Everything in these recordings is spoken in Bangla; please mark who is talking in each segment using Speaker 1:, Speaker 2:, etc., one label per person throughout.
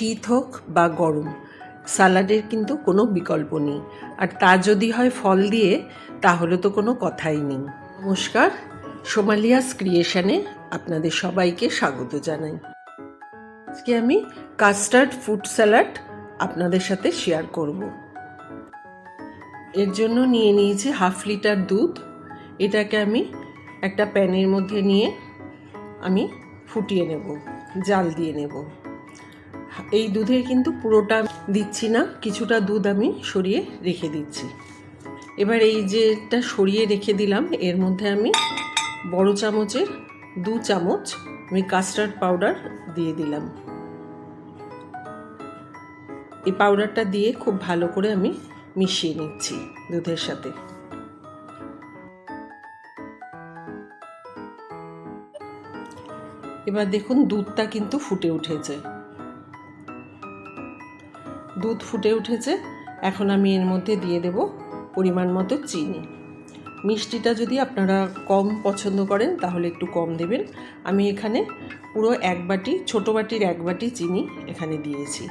Speaker 1: শীত হোক বা গরম, সালাডের কিন্তু কোনো বিকল্প নেই। আর তা যদি হয় ফল দিয়ে, তাহলে তো কোনো কথাই নেই। নমস্কার, সোমালিয়াস ক্রিয়েশনে আপনাদের সবাইকে স্বাগত জানাই। আজকে আমি কাস্টার্ড ফুড স্যালাড আপনাদের সাথে শেয়ার করব। এর জন্য নিয়ে নিয়েছি হাফ লিটার দুধ। এটাকে আমি একটা প্যানের মধ্যে নিয়ে আমি ফুটিয়ে নেব, জাল দিয়ে নেব। এই দুধের কিন্তু পুরোটা দিচ্ছি না, কিছুটা দুধ আমি সরিয়ে রেখে দিচ্ছি। এবার এই যেটা সরিয়ে রেখে দিলাম, এর মধ্যে আমি বড় চামচের দু চামচ আমি কাস্টার্ড পাউডার দিয়ে দিলাম। এই পাউডারটা দিয়ে খুব ভালো করে আমি মিশিয়ে নিচ্ছি দুধের সাথে। এবার দেখুন দুধটা কিন্তু ফুটে উঠেছে। দুধ ফুটে উঠেছে। এখন আমি এর মধ্যে দিয়ে দেব পরিমাণ মতো চিনি। মিষ্টিটা যদি আপনারা কম পছন্দ করেন, তাহলে একটু কম দেবেন। আমি এখানে পুরো এক বাটি, ছোটো বাটির এক বাটি চিনি এখানে দিয়েছি।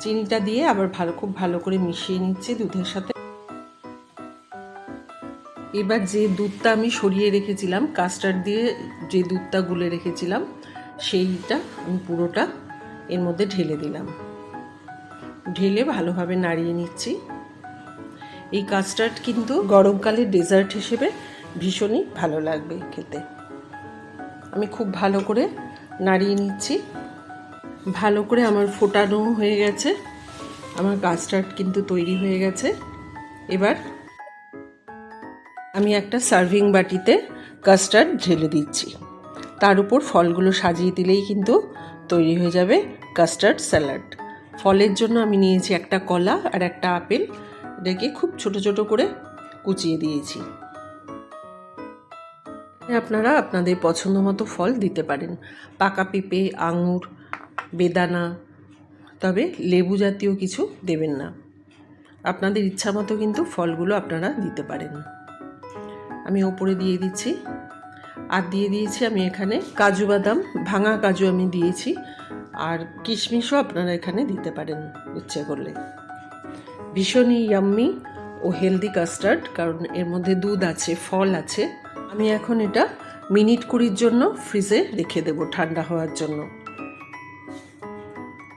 Speaker 1: চিনিটা দিয়ে আবার ভালো, খুব ভালো করে মিশিয়ে নিচ্ছি দুধের সাথে। এবার যে দুধটা আমি সরিয়ে রেখেছিলাম কাস্টার্ড দিয়ে যে দুধটা গুলে রেখেছিলাম, সেইটা আমি পুরোটা এর মধ্যে ঢেলে দিলাম। ঢেলে ভালোভাবে নাড়িয়ে নিচ্ছি। এই কাস্টার্ড কিন্তু গরমকালে ডেজার্ট হিসেবে ভীষণই ভালো লাগবে খেতে। আমি খুব ভালো করে নাড়িয়ে নিচ্ছি। ভালো করে আমার ফোটানো হয়ে গেছে। আমার কাস্টার্ড কিন্তু তৈরি হয়ে গেছে। এবার আমি একটা সার্ভিং বাটিতে কাস্টার্ড ঢেলে দিচ্ছি। তার উপর ফলগুলো সাজিয়ে দিলেই কিন্তু তৈরি হয়ে যাবে কাস্টার্ড স্যালাড ফলের জন্য আমি নিয়েছি একটা কলা আর একটা আপেল। এটাকে খুব ছোট ছোট করে কুচিয়ে দিয়েছি। আপনারা আপনাদের পছন্দ মতো ফল দিতে পারেন। পাকা পেঁপে, আঙুর, বেদানা, তবে লেবু জাতীয় কিছু দেবেন না। আপনাদের ইচ্ছা মতো কিন্তু ফলগুলো আপনারা দিতে পারেন। আমি ওপরে দিয়ে দিচ্ছি আর দিয়ে দিয়েছি আমি এখানে কাজু বাদাম, ভাঙা কাজু আমি দিয়েছি। আর কিশমিশও আপনারা এখানে দিতে পারেন ইচ্ছে করলে। ভীষণই ইয়াম্মি ও হেলদি কাস্টার্ড কারণ এর মধ্যে দুধ আছে, ফল আছে। আমি এখন এটা মিনিট কুড়ির জন্য ফ্রিজে রেখে দেবো ঠান্ডা হওয়ার জন্য।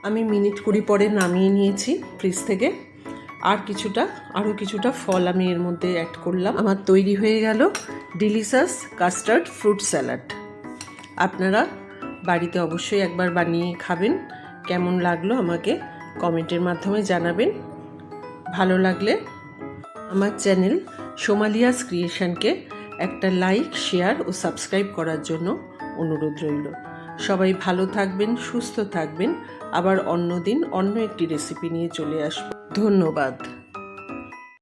Speaker 1: আমি মিনিট কুড়ি পরে নামিয়ে নিয়েছি ফ্রিজ থেকে। আর কিছুটা, আরও কিছুটা ফল আমি এর মধ্যে অ্যাড করলাম। আমার তৈরি হয়ে গেল ডিলিশাস কাস্টার্ড ফ্রুট স্যালাড আপনারা বাড়িতে অবশ্যই একবার বানিয়ে খাবেন। কেমন লাগল আমাকে কমেন্টের মাধ্যমে জানাবেন। ভালো লাগলে আমার চ্যানেল সোমালিয়াস ক্রিয়েশনকে একটা লাইক শেয়ার ও সাবস্ক্রাইব করার জন্য অনুরোধ রইল। সবাই ভালো থাকবেন, সুস্থ থাকবেন। আবার অন্য দিন অন্য একটি রেসিপি নিয়ে চলে আসব। ধন্যবাদ।